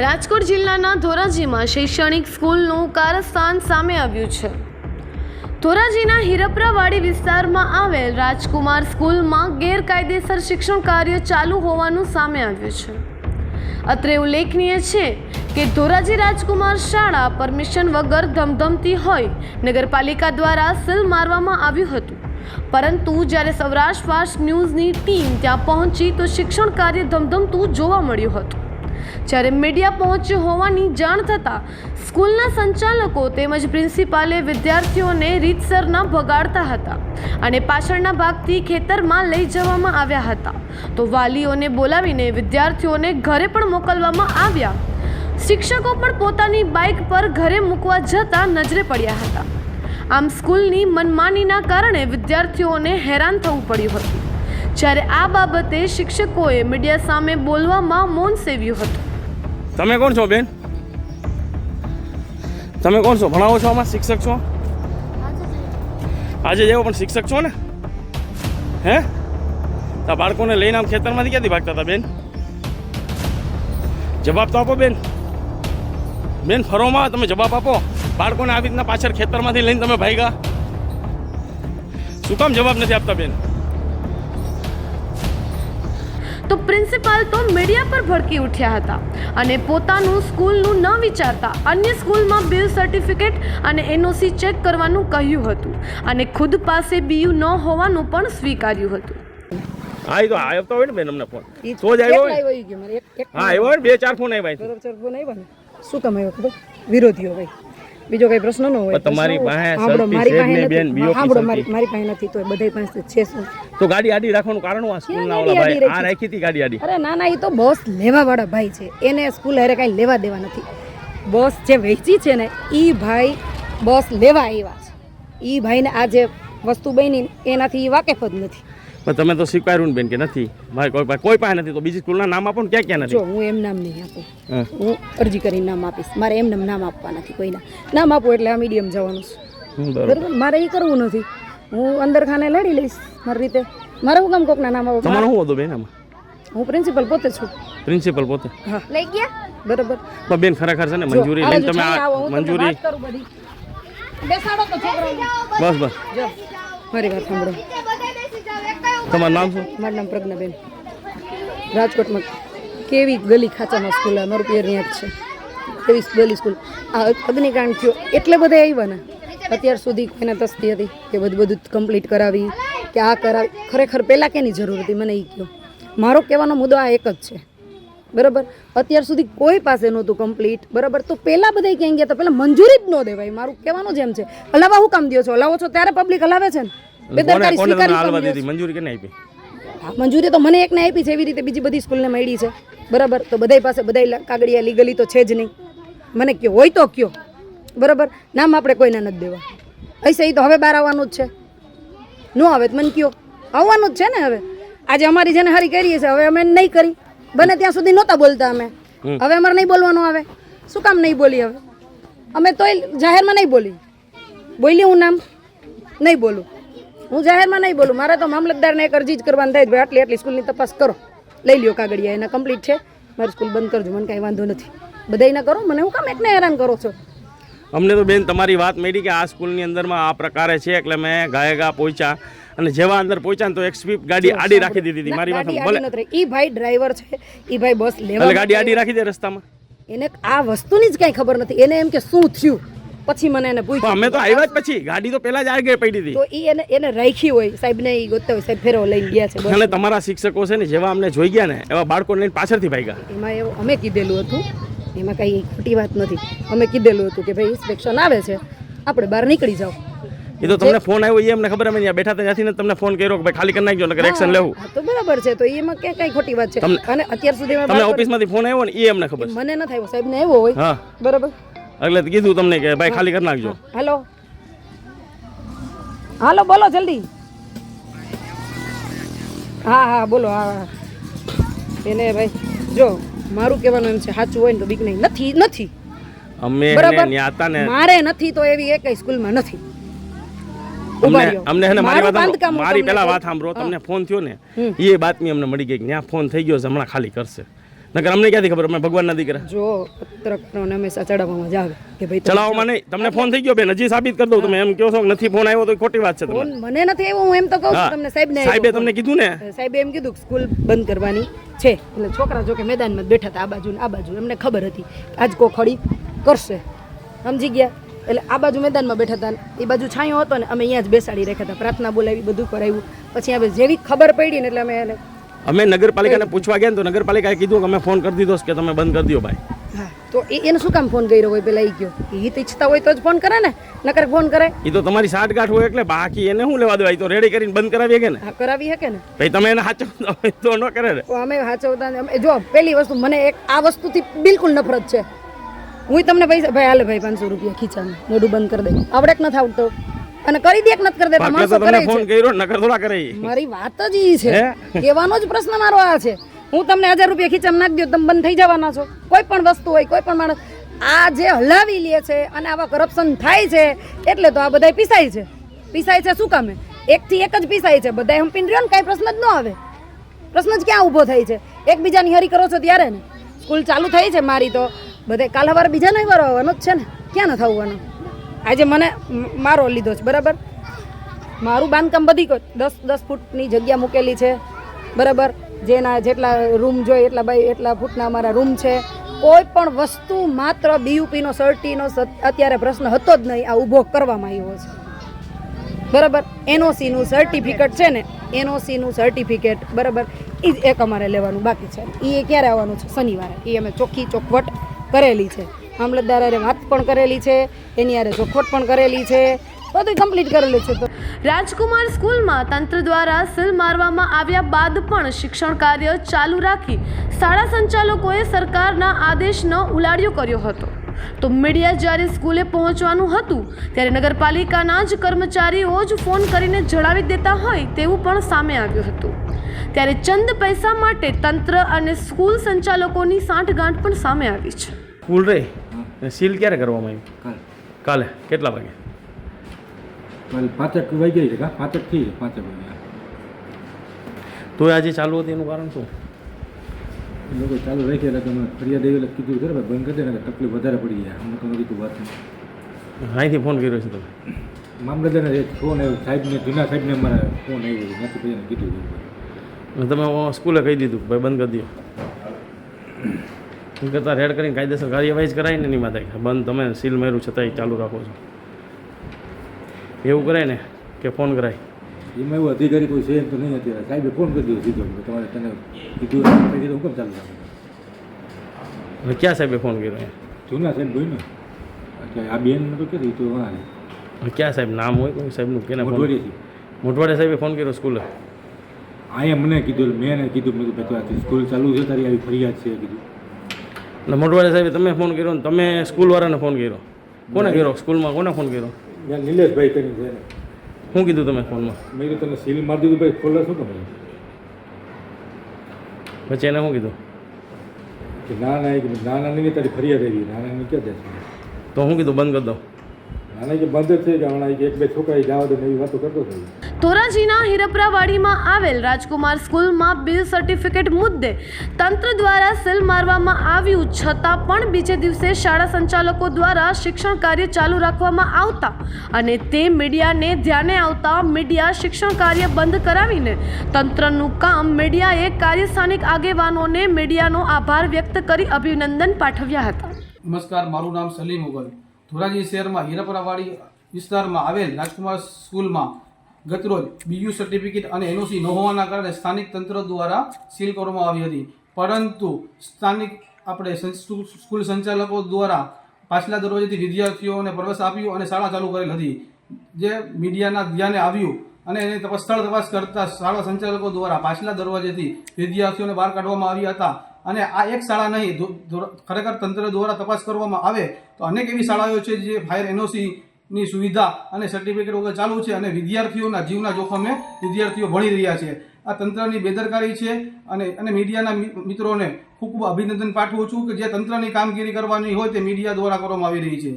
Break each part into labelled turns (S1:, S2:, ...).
S1: રાજકોટ જિલ્લાના ધોરાજીમાં શૈક્ષણિક સ્કૂલનું કારસ્થાન સામે આવ્યું છે. ધોરાજીના હિરપરાવાડી વિસ્તારમાં આવેલ રાજકુમાર સ્કૂલમાં ગેરકાયદેસર શિક્ષણ કાર્ય ચાલુ હોવાનું સામે આવ્યું છે. અત્રે ઉલ્લેખનીય છે કે ધોરાજી રાજકુમાર શાળા પરમિશન વગર ધમધમતી હોય નગરપાલિકા દ્વારા સીલ મારવામાં આવ્યું હતું. પરંતુ જ્યારે સૌરાષ્ટ્ર ફાસ્ટ ન્યૂઝની ટીમ ત્યાં પહોંચી તો શિક્ષણ કાર્ય ધમધમતું જોવા મળ્યું હતું. જ્યારે મીડિયા પહોંચ્યું હોવાની જાણ થતાં સ્કૂલના સંચાલકો તેમજ પ્રિન્સિપાલે વિદ્યાર્થીઓને રીતસરના ભગાડતા હતા અને પાછળના ભાગથી ખેતરમાં લઈ જવામાં આવ્યા હતા. તો વાલીઓને બોલાવીને વિદ્યાર્થીઓને ઘરે પણ મોકલવામાં આવ્યા. શિક્ષકો પણ પોતાની બાઇક પર ઘરે મૂકવા જતા નજરે પડ્યા હતા. આમ સ્કૂલની મનમાનીના કારણે વિદ્યાર્થીઓને હેરાન થવું પડ્યું હતું. જ્યારે આ બાબતે શિક્ષકોએ મીડિયા સામે બોલવામાં મૌન સેવ્યું હતું.
S2: તમે કોણ છો બેન? તમે કોણ છો? ભણાવો છો આમાં? શિક્ષક છો? આજે જેવો પણ શિક્ષક છો ને? હે? તા બાળકોને લઈને આમ ખેતરમાંથી ક્યાંથી ભાગતા હતા બેન? જવાબ તો આપો બેન. બેન, ફરોમાં તમે જવાબ આપો. બાળકોને આવી રીતના પાછળ ખેતરમાંથી લઈને તમે ભાગ્યા. શું કામ જવાબ નથી આપતા બેન?
S1: તો પ્રિન્સિપાલ તો મીડિયા પર ભડકી ઉઠ્યા હતા અને પોતાનું સ્કૂલનું ન વિચારતા અન્ય સ્કૂલમાં બિલ સર્ટિફિકેટ અને એનઓસી ચેક કરવાનું કહ્યું હતું અને ખુદ પાસે બીયુ ન હોવાનું પણ સ્વીકાર્યું હતું.
S2: હા એ તો આવતો હોય ને બેન અમને ફોન તો જ આવ્યો હોય?
S3: એકલા આવ્યો ઈ ગયો. મારે. એક- એક
S2: હા આવ્યો બે ચાર ફોન આવ્યા છે.
S3: બરોબર ફોન આવ્યો શું કામ આવ્યો ખબર? વિરોધીઓ ભાઈ. બીજો કઈ પ્રશ્ન ન હોય
S2: તમારી પાસે
S3: મારી પાસે
S2: બેન,
S3: મારી મારી પાસે નથી તો બધાય પાસે છે
S2: તો ગાડી આડી રાખવાનું કારણ આ સ્કૂલ
S3: ના
S2: ઓલા ભાઈ આ
S3: રાખી?
S2: હતી ગાડી આડી?
S3: અરે ના ના એ તો બસ લેવા વાળા ભાઈ છે. એને સ્કૂલ હારે કાંઈ લેવા દેવા નથી. બસ જે વેચી છે ને એ ભાઈ બસ લેવા આવ્યા છે. એ ભાઈને આ જે વસ્તુ બની એનાથી એ વાકેફ જ નથી.
S2: પણ તમે તો સ્વીકાર્યું ને બેન કે નથી. ભાઈ કોઈ ભાઈ કોઈ પાસે નથી તો બીજી સ્કૂલના નામ આપો ને ક્યાં ક્યાં નથી?
S3: હું એમ નામ નહીં આપું.
S2: હું.
S3: અરજી કરીને નામ આપીશ. મારે એમ નામ આપવા નથી કોઈના. નામ આપું એટલે આ મીડિયમ જવાનું છે.
S2: બરાબર.
S3: મારે એ કરવું નથી. હું અંદર ખાને લડી લઈશ મારી રીતે. મારે હું કામ કોકના નામ આવું
S2: તમારું શું હતું બેન આમાં?
S3: હું પ્રિન્સિપલ પોતે છું.
S2: પ્રિન્સિપલ પોતે.
S3: હા. લઈ ગયા? બરાબર.
S2: પણ બેન ખરેખર છે ને મંજૂરી લઈને તમે મંજૂરી. બસ બસ.
S3: જો મારી વાત સાંભળો.
S2: તમારું નામ શું?
S3: મારું નામ પ્રજ્ઞાબેન. રાજકોટમાં કેવી ગલી ખાંચામાં સ્કૂલ, આ મારું ત્યાં જ છે. કેવી ગલી સ્કૂલ. આ અગ્નિકાંડ થયો એટલે બધા આવ્યા ને. અત્યાર સુધી કોઈને તસ્તી હતી કે બધું બધું કમ્પ્લીટ કરાવી, કે આ કરાવી. ખરેખર પહેલાં કેની જરૂર હતી? મને એ કહો. મારો કહેવાનો મુદ્દો આ એક જ છે. બરાબર? અત્યાર સુધી કોઈ પાસે નહોતું કમ્પ્લીટ બરાબર? તો પહેલાં બધા ક્યાંય ગયા તો પહેલાં મંજૂરી જ ન દેવાય. મારું કહેવાનું જેમ છે. હલાવા હું કામ દો છો? હલાવો છો? ત્યારે પબ્લિક હલાવે છે ને. બેદરકારી સ્વીકારી.
S2: દીધી? મંજૂરી કેને આપી?
S3: મંજૂરી તો મને એકને આપી છે એવી રીતે બીજી બધી સ્કૂલને મળી છે. બરાબર? તો બધાય પાસે બધાય કાગળિયા લીગલી તો છે જ નહીં. મને કયો હોય તો કયો. બરાબર? નામ આપણે કોઈને નથી દેવા. ऐसे એ તો હવે બહાર આવવાનું જ છે. ન આવે તો મને કયો. આવવાનું જ છે ને હવે. આજે અમારી જેને હારી કરીએ છે હવે અમે નહીં કરી. બને ત્યાં સુધી નહોતા બોલતા અમે. હવે અમારે નહીં બોલવાનું આવે. શું કામ નહીં બોલી હવે? અમે તોય જાહેરમાં નહીં બોલી. બોલી હું નામ? નહીં બોલું. હું જાહેરમાં નહીં બોલું. મારે તો મામલતદારને એક અરજી જ કરવાની થાય ભાઈ આટલી આટલી સ્કૂલની તપાસ કરો. લઈ લ્યો કાગળિયા. એના કમ્પ્લીટ છે. મારી સ્કૂલ બંધ કરજો. મને કાંઈ વાંધો નથી. બધાયને કરો. મને હું કામ એકને હેરાન કરો છો?
S2: અમને તો બેન તમારી વાત મળી કે આ સ્કૂલની અંદરમાં આ પ્રકારે છે એટલે મેં ગાયે ગા પહોંચ્યા. અને જેવા અંદર પહોંચ્યા તો એક સ્વીપ ગાડી આડી રાખી દીધી હતી. મારી વાત ભલે
S3: ઈ ભાઈ ડ્રાઈવર છે. ઈ ભાઈ બસ લેવા
S2: ગાડી આડી રાખી દે રસ્તામાં.
S3: એને આ વસ્તુની જ કાંઈ ખબર નથી. એને એમ કે શું થયું? પછી મને એને પૂછ્યું.
S2: અમે તો આવ્યા જ પછી. ગાડી તો પહેલા જ આગળ પડી હતી.
S3: તો એ એને એને રાખી હોય. સાહેબને એ ગોતતા હોય. સાહેબ ફેરો લઈને ગયા છે.
S2: અને તમારા શિક્ષકો છે ને જેવા અમને જોઈ ગયા ને એવા બાળકો લઈને પાછળથી ભાગ્યા.
S3: એમાં એવું અમે કીધેલું હતું. એમાં કાંઈ ખોટી વાત નથી. અમે કીધેલું હતું કે ભાઈ ઇન્સ્પેક્શન આવે છે. આપણે બહાર નીકળી જાઓ.
S2: એ તો તમને ફોન આવ્યો એ અમને ખબર અમે બેઠા ત્યાંથી તમને ફોન કર્યો કે ભાઈ ખાલી કરી નાખજો નકર એક્શન લેવું.
S3: તો બરાબર છે. તો એમાં કે કઈ ખોટી વાત છે. અને અત્યાર સુધી
S2: તમને ઓફિસમાંથી ફોન આવ્યો ને એ અમને ખબર
S3: મને મને થાય સાહેબ સાહેબને આવ્યો હોય. બરાબર.
S2: એટલે કીધું તમને કે ભાઈ ખાલી કરી નાખજો.
S3: હેલો. હાલો બોલો જલ્દી. હા હા બોલો હા. એને ભાઈ જો મારું કહેવાનું એમ છે સાચું હોય ને તો બીક નહીં. નથી નથી.
S2: અમે હતા ને
S3: મારે નથી તો એવી એકેય સ્કૂલમાં નથી.
S2: અમને મારી વાત મારી
S3: હું
S2: પહેલા વાત સાંભળો. તમને ફોન થયો ને એ બાતમી અમને મળી ગઈ કે ત્યાં ફોન થઈ ગયો છે હમણાં ખાલી કરશે. નકર અમને ક્યાંથી ખબર? અમે ભગવાનના દીકરા.
S3: જો પત્રકારોને હંમેશા ચડાવવામાં જ આવે કે ભાઈ
S2: ચડાવવામાં નહીં. તમને ફોન થઈ ગયો બેન હજી સાબિત કરી દઉં તમે. એમ કહો છો કે નથી ફોન આવ્યો તો ખોટી વાત છે
S3: ફોન મને નથી આવ્યો હું એમ તો કહું છું તમને સાહેબ ને
S2: સાહેબે તમને કીધું ને?
S3: સાહેબે એમ કીધું કે સ્કૂલ બંધ કરવાની છે. એટલે છોકરા જો કે મેદાનમાં બેઠા હતા આ બાજુ ને આ બાજુ. એમને ખબર હતી આજ કો ખડી કરશે. સમજી ગયા? એટલે આ બાજુ મેદાનમાં બેઠા હતા એ બાજુ છાંયો હતો ને અમે અહીંયા જ બેસાડી રાખ્યા હતા. પ્રાર્થના બોલાવી બધું કરાવ્યું. પછી હવે જેવી ખબર પડી ને એટલે અમે એને
S2: અમે નગરપાલિકાને પૂછવા ગયા ને તો નગરપાલિકાએ કીધું કે અમે ફોન કરી દીધો કે તમે બંધ કરી દો ભાઈ.
S3: તો એ એને શું કામ ફોન કર્યો હોય પેલા એ ગયો એ તો ઈચ્છતા હોય તો જ ફોન કરે ને નકર ફોન કરે.
S2: એ તો તમારી સાઠગાંઠ હોય એટલે બાકી એને શું લેવા દેવાય તો રેડી કરીને બંધ કરાવી કે ને.
S3: હા કરાવી શકે ને.
S2: ભાઈ તમે એને સાચવતા હોય તો ન કરે ને.
S3: અમે સાચવતા જો પેલી વસ્તુ મને એક આ વસ્તુથી બિલકુલ નફરત છે. હું તમને પૈસા ભાઈ હાલે ભાઈ પાંચસો રૂપિયા ખીચાને મોઢું બંધ કરી દે. આવડે કે નથી આવડતો અને કરી દે નત કરી દેતા માણસો કરે છે.
S2: ફોન કર્યો નકર થોડા કરે
S3: મારી વાત જ ઈ છે? કહેવાનો જ પ્રશ્ન મારો આ છે. હું તમને હજાર રૂપિયા ખીચામાં નાખી દઉં તમે બંધ થઈ જવાના છો. કોઈ પણ વસ્તુ હોય કોઈ પણ માણસ આ જે હલાવી લે છે અને આવા કરપ્શન થાય છે એટલે તો આ બધા પીસાય છે. પીસાય છે શું કામે? એકથી એક જ પીસાય છે. બધા પીન રહ્યો ને કાંઈ પ્રશ્ન જ ન આવે. પ્રશ્ન જ ક્યાં ઊભો થાય છે? એકબીજાની હરી કરો છો ત્યારે ને. સ્કૂલ ચાલુ થઈ છે મારી તો. બધે કાલ હવાર બીજાનો હવાર આવવાનો જ છે ને. ક્યાં ન થવાનો આજે મને મારો લીધો છે, બરાબર? મારું બાંધકામ બધી દસ દસ ફૂટની જગ્યા મૂકેલી છે, બરાબર? જેના જેટલા રૂમ જોઈએ, એટલા બાય, એટલા ફૂટના અમારા રૂમ છે. કોઈ પણ વસ્તુ માત્ર બીયુપીનો સર્ટીનો અત્યારે પ્રશ્ન હતો જ નહીં, આ ઊભો કરવામાં આવ્યો છે. બરાબર? એનઓસીનું સર્ટિફિકેટ છે ને એનઓસીનું સર્ટિફિકેટ બરાબર? એ જ એક અમારે લેવાનું બાકી છે. એ ક્યારે આવવાનું છે? શનિવારે. એ અમે ચોખ્ખી ચોખવટ કરેલી છે. મામલતદાર વાત પણ કરેલી છે એની હારે ચોખવટ પણ કરેલી છે બધું કમ્પ્લીટ કરેલું છે તો.
S1: રાજકુમાર સ્કૂલમાં તંત્ર દ્વારા સીલ મારવામાં આવ્યા બાદ પણ શિક્ષણ કાર્ય ચાલુ રાખી શાળા સંચાલકોએ સરકારના આદેશનો ઉલાડ્યો કર્યો હતો. તો મીડિયા જ્યારે સ્કૂલે પહોંચવાનું હતું ત્યારે નગરપાલિકાના જ કર્મચારીઓ જ ફોન કરીને જણાવી દેતા હોય તેવું પણ સામે આવ્યું હતું. ત્યારે ચંદ પૈસા માટે તંત્ર અને સ્કૂલ સંચાલકોની સાંઠગાંઠ પણ સામે આવી છે.
S2: સ્કૂલ રે સીલ ક્યારે કરવામાં આવ્યું
S4: કાલ.
S2: કાલે? કેટલા વાગે?
S4: કાલે પાંચેક વાગી છે કા? પાંચેક થઈ પાંચેક વાગ્યા.
S2: તો આજે ચાલુ હતી એનું કારણ શું?
S4: લોકો ચાલુ રાખી એટલે તમે ફરિયાદ એવી કીધું ખરે બંધ કરી દે ને તકલીફ વધારે પડી જાય. અમને તમે કીધું વાત નહીં
S2: અહીંથી ફોન કર્યો છે તમે?
S4: મામલતદારને ફોન આવ્યો સાહેબને જૂના સાહેબને અમારે ફોન આવ્યો નથી પછી કીધું
S2: તમે સ્કૂલે કહી દીધું ભાઈ બંધ કરી દો. કરતાં રેડ કરીને કાયદેસર કાર્યવાહી જ કરાય ને એની માથે કે બંધ તમે સીલ માર્યું છતાંય ચાલુ રાખો છો. એવું કરાય ને કે ફોન કરાય?
S4: એમાં એવું અધિકારી કોઈ છે એમ તો નહીં અત્યારે. સાહેબે ફોન કરી દીધો સીધો તમારે તને કીધું કીધું હું કેમ ચાલુ રાખો?
S2: ક્યાં સાહેબે ફોન કર્યો?
S4: જૂના સાહેબ ભાઈ ને? અત્યારે આ બેન તો કે તો હા.
S2: ક્યાં સાહેબ નામ હોય કોઈ સાહેબનું?
S4: કે
S2: મોટવાડે સાહેબે ફોન કર્યો સ્કૂલે?
S4: અહીંયા મને કીધું મેં કીધું મેં કીધું સ્કૂલ ચાલુ છે તારી આવી ફરિયાદ છે કીધું.
S2: અને મોટવાડે સાહેબ તમે ફોન કર્યો ને તમે સ્કૂલવાળાને ફોન કર્યો. કોને કર્યો? સ્કૂલમાં કોને ફોન કર્યો?
S4: નિલેશભાઈ કરીને છે
S2: શું કીધું તમે ફોનમાં
S4: મેં? કીધું તમે સીલ મારી દીધું ભાઈ ખોલે શું તમે?
S2: પછી એને શું કીધું?
S4: કે ના ના ના ના નહીં તારી ફરિયાદ આવી. નાના નહીં ક્યાં જાય
S2: તો શું કીધું બંધ કરી દો
S4: નાના કે બંધ જ છે કે હમણાં એક બે છોકરા જવા દે એવી વાતો કરતો હતો.
S1: ધોરાજીના હિરપરાવાડીમાં આવેલ રાજકુમાર સ્કૂલમાં બિલ સર્ટિફિકેટ મુદ્દે તંત્ર દ્વારા સીલ મારવામાં આવ્યું છતાં પણ બીજે દિવસે શાળા સંચાલકો દ્વારા શિક્ષણ કાર્ય ચાલુ રાખવામાં આવતા અને તે મીડિયાને ધ્યાને આવતા મીડિયા શિક્ષણ કાર્ય બંધ કરાવીને તંત્રનું કામ મીડિયાએ કાર્ય સ્થાનિક આગેવાનોને મીડિયાનો આભાર વ્યક્ત કરી અભિનંદન પાઠવ્યા હતા.
S5: નમસ્કાર, મારું નામ સલીમ ઉગલ. ધોરાજી શહેરમાં હીરાપરાવાડી વિસ્તારમાં આવેલ રાજકુમાર સ્કૂલમાં ગતરોજ બીયુ સર્ટિફિકેટ અને એનઓસી ન હોવાના કારણે સ્થાનિક તંત્ર દ્વારા સીલ કરવામાં આવી હતી. પરંતુ સ્થાનિક આપણે સ્કૂલ સંચાલકો દ્વારા પાછલા દરવાજેથી વિદ્યાર્થીઓને પ્રવેશ આપ્યો અને શાળા ચાલુ કરેલ હતી. જે મીડિયાના ધ્યાને આવ્યું અને એની તપાસ, સ્થળ તપાસ કરતા શાળા સંચાલકો દ્વારા પાછલા દરવાજેથી વિદ્યાર્થીઓને બહાર કાઢવામાં આવ્યા હતા. અને આ એક શાળા નહીં ખરેખર તંત્ર દ્વારા તપાસ કરવામાં આવે તો અનેક એવી શાળાઓ છે જે ફાયર એનઓસી ની સુવિધા અને સર્ટિફિકેટ વગર ચાલુ છે અને વિદ્યાર્થીઓના જીવના જોખમે વિદ્યાર્થીઓ ભણી રહ્યા છે. આ તંત્રની બેદરકારી છે અને અને મીડિયાના મિત્રોને ખૂબ ખૂબ અભિનંદન પાઠવું છું કે જે તંત્રની કામગીરી કરવાની હોય તે મીડિયા દ્વારા કરવામાં આવી રહી છે.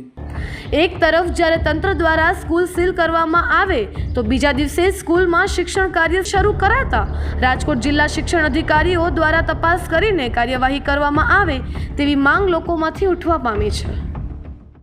S1: એક તરફ જ્યારે તંત્ર દ્વારા સ્કૂલ સીલ કરવામાં આવે, તો બીજા દિવસે સ્કૂલમાં શિક્ષણ કાર્ય શરૂ કરાતા રાજકોટ જિલ્લા શિક્ષણ અધિકારીઓ દ્વારા તપાસ કરીને કાર્યવાહી કરવામાં આવે તેવી માંગ લોકોમાંથી ઉઠવા પામી છે.